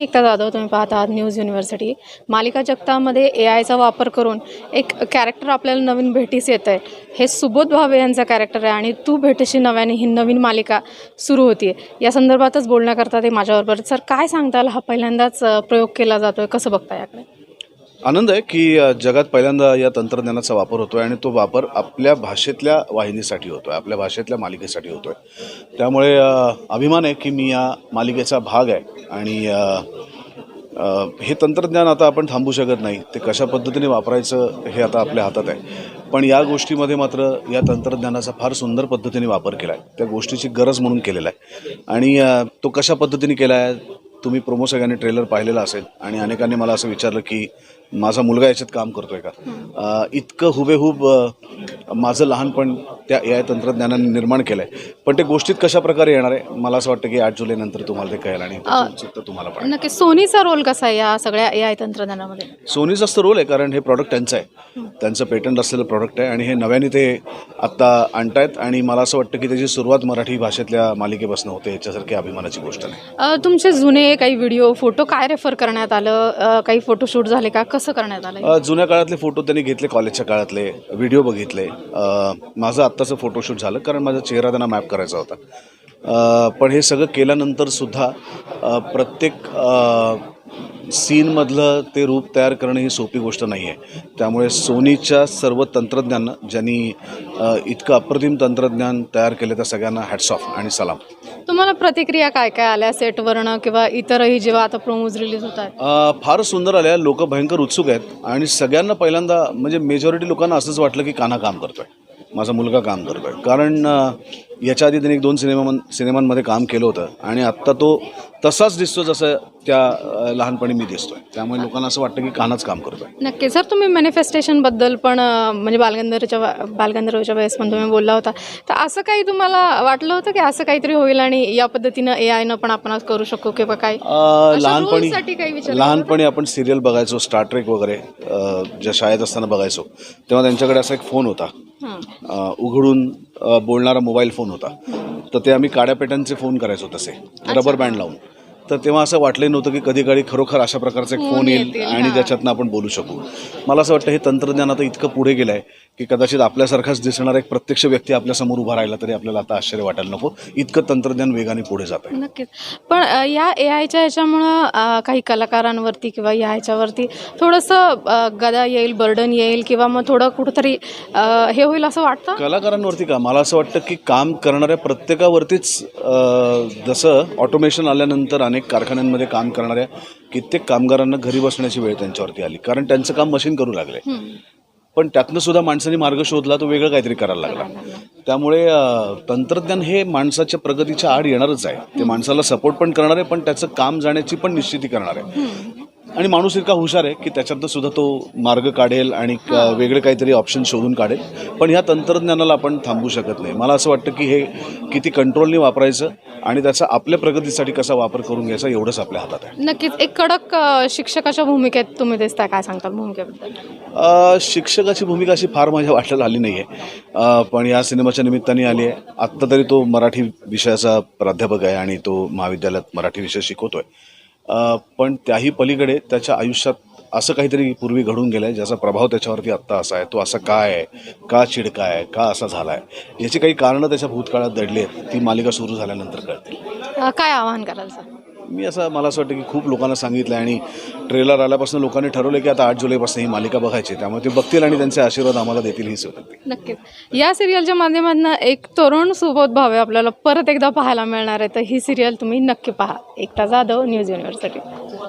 एकता जाधव तुम्ही पाहत आहात न्यूज युनिव्हर्सिटी मालिका जगतामध्ये ए आयचा वापर करून एक कॅरेक्टर आपल्याला नवीन भेटीस येतं आहे हे सुबोध भावे यांचं कॅरेक्टर आहे आणि तू भेटीशी नव्याने ही नवीन मालिका सुरू होती आहे या संदर्भातच बोलण्याकरता ते माझ्याबरोबर सर काय सांगताल? हा पहिल्यांदाच प्रयोग केला जातो आहे कसं बघता याकडे? आनंद आहे की जगात पहिल्यांदा या तंत्रज्ञानाचा वापर होतोय आणि तो वापर आपल्या भाषेतल्या वाहिनीसाठी होतोय आपल्या भाषेतल्या मालिकेसाठी होतोय. त्यामुळे अभिमान आहे की मी या मालिकेचा भाग आहे आणि हे तंत्रज्ञान आता आपण थांबू शकत नाही. ते कशा पद्धतीने वापरायचं हे आता आपल्या हातात आहे. पण या गोष्टीमध्ये मात्र या तंत्रज्ञानाचा फार सुंदर पद्धतीने वापर केला आहे त्या गोष्टीची गरज म्हणून केलेला आहे. आणि तो कशा पद्धतीने केला आहे तुम्ही प्रोमो सगळ्यांनी ट्रेलर पाहिलेला असेल आणि अनेकांनी मला असं विचारलं की माझा मुलगा याच्यात काम करतोय का? इतकं हुबेहूब माझं लहानपण त्या ए आय तंत्रज्ञानाने निर्माण केलं आहे पण ते गोष्टीत कशा प्रकारे येणार आहे? मला असं वाटतं की आठ जुलैनंतर तुम्हाला ते कळेल आणि तुम्हाला पण. नक्की सोनीचा रोल कसा आहे या सगळ्या ए आय तंत्रज्ञानामध्ये? सोनीचाच तर रोल आहे कारण हे प्रॉडक्ट त्यांचं आहे. त्यांचं पेटंट असलेलं प्रॉडक्ट आहे आणि हे नव्याने ते आत्ता आणतायत आणि मला असं वाटतं की त्याची सुरुवात मराठी भाषेतल्या मालिकेपासून होते याच्यासारखी अभिमानाची गोष्ट नाही. तुमचे जुने काही व्हिडिओ फोटो काय रेफर करण्यात आलं? काही फोटोशूट झाले का? कसं करण्यात आलं जुन्या काळातले फोटो त्यांनी घेतले कॉलेजच्या काळातले. व्हिडिओ बघितले. माझं आत्ताचं फोटोशूट झालं कारण माझा चेहरा त्यांना मॅप करायचा होता. पण हे सगळं केल्यानंतर सुद्धा प्रत्येक सीनमधलं ते रूप तयार करणं ही सोपी गोष्ट नाही आहे त्यामुळे सोनीच्या सर्व तंत्रज्ञान ज्यांनी इतकं अप्रतिम तंत्रज्ञान तयार केलं त्या सगळ्यांना हॅट्स ऑफ आणि सलाम. तुम्हाला प्रतिक्रिया काय काय आल्या? सेटवरनं किंवा इतरही जेव्हा आता प्रोमोज रिलीज होत आहेत? फार सुंदर आल्या. लोक भयंकर उत्सुक आहेत. आणि सगळ्यांना पहिल्यांदा म्हणजे मेजॉरिटी लोकांना असंच वाटलं की काना काम करतोय. माझा मुलगा काम करतोय. कारण याच्या आधी त्यांनी एक दोन सिनेमा सिनेमांमध्ये काम केलं होतं. आणि आत्ता तो तसाच दिसतो जसं त्या लहानपणी मी दिसतोय. त्यामुळे लोकांना असं वाटतं की कानाच काम करतोय. नक्की सर तुम्ही मॅनिफेस्टेशनबद्दल पण म्हणजे बालगंधर्वच्या बालगंधर्वच्या वेळेस पण तुम्ही बोलला होता. तर असं काही तुम्हाला वाटलं होतं की असं काहीतरी होईल आणि या पद्धतीनं ए आयनं पण आपण करू शकू किंवा काय? लहानपणी लहानपणी आपण सिरियल बघायचो स्टार ट्रेक वगैरे ज्या शाळेत असताना बघायचो तेव्हा त्यांच्याकडे असा एक फोन होता. उघडून बोलणारा मोबाईल फोन होता. तर ते आम्ही काड्या पेट्यांचे फोन करायचो तसे. रबर बँड लावून. तर तेव्हा असं वाटलं नव्हतं की कधी कधी खरोखर अशा प्रकारचा एक फोन येईल आणि त्याच्यातनं आपण बोलू शकू. मला असं वाटतं हे तंत्रज्ञान आता इतकं पुढे गेलं आहे की कदाचित आपल्यासारखाच दिसणारा एक प्रत्यक्ष व्यक्ती आपल्यासमोर उभा राहिला तरी आपल्याला आता आश्चर्य वाटायला नको. इतकं तंत्रज्ञान वेगाने पुढे जात आहे. नक्कीच. पण या ए आयच्या ह्याच्यामुळं काही कलाकारांवरती किंवा या ह्याच्यावरती थोडंसं गदा येईल बर्डन येईल किंवा मग थोडं कुठंतरी हे होईल असं वाटतं? कलाकारांवरती का? मला असं वाटतं की काम करणाऱ्या प्रत्येकावरतीच जसं ऑटोमेशन आल्यानंतर अनेक कारखान्यांमध्ये काम करणाऱ्या कित्येक कामगारांना घरी बसण्याची वेळ त्यांच्यावरती आली. कारण त्यांचं काम मशीन करू लागले. पण त्यातनं सुद्धा माणसाने मार्ग शोधला तो वेगळं काहीतरी करायला लागला. त्यामुळे तंत्रज्ञान हे माणसाच्या प्रगतीच्या आड येणारच आहे. ते माणसाला सपोर्ट पण करणार आहे पण त्याचं काम जाण्याची पण निश्चिती करणार. आहे आणि माणूस इतका हुशार आहे की त्याच्यातनं सुद्धा तो मार्ग काढेल आणि वेगळे काहीतरी ऑप्शन शोधून काढेल. पण ह्या तंत्रज्ञानाला आपण थांबू शकत नाही. मला असं वाटतं की हे किती कंट्रोलने वापरायचं आणि त्याचा आपल्या प्रगतीसाठी कसा वापर करून घ्यायचा एवढंच आपल्या हातात आहे. नक्कीच. एक कडक शिक्षकाच्या भूमिकेत तुम्ही दिसताय काय सांगता भूमिकेबद्दल? शिक्षकाची भूमिका अशी फार माझ्या वाटल्याला आली नाही आहे पण या सिनेमाच्या निमित्ताने आली आहे. आत्ता तरी तो मराठी विषयाचा प्राध्यापक आहे आणि तो महाविद्यालयात मराठी विषय शिकवतोय. पण त्याही पलीकडे त्याच्या आयुष्यात असं काहीतरी पूर्वी घडून गेलं आहे ज्याचा प्रभाव त्याच्यावरती आत्ता असा आहे. तो असा काय आहे? का चिडका आहे? का असा झाला आहे याची काही कारणं त्याच्या भूतकाळात दडली आहेत ती मालिका सुरू झाल्यानंतर कळतील. काय आवाहन कराल सर? मी असं मला असं वाटतं की खूप लोकांना सांगितलं आहे आणि ट्रेलर आल्यापासून लोकांनी ठरवलं की आता आठ जुलैपासून ही मालिका बघायची त्यामुळे ते बघतील आणि त्यांचे आशीर्वाद आम्हाला देतील ही सुद्धा नक्कीच. या सिरियलच्या माध्यमातून एक तरुण सुबोध भावे आपल्याला परत एकदा पाहायला मिळणार आहे. तर ही सिरियल तुम्ही नक्की पहा. एकटा जाधव न्यूज युनिव्हर्सिटी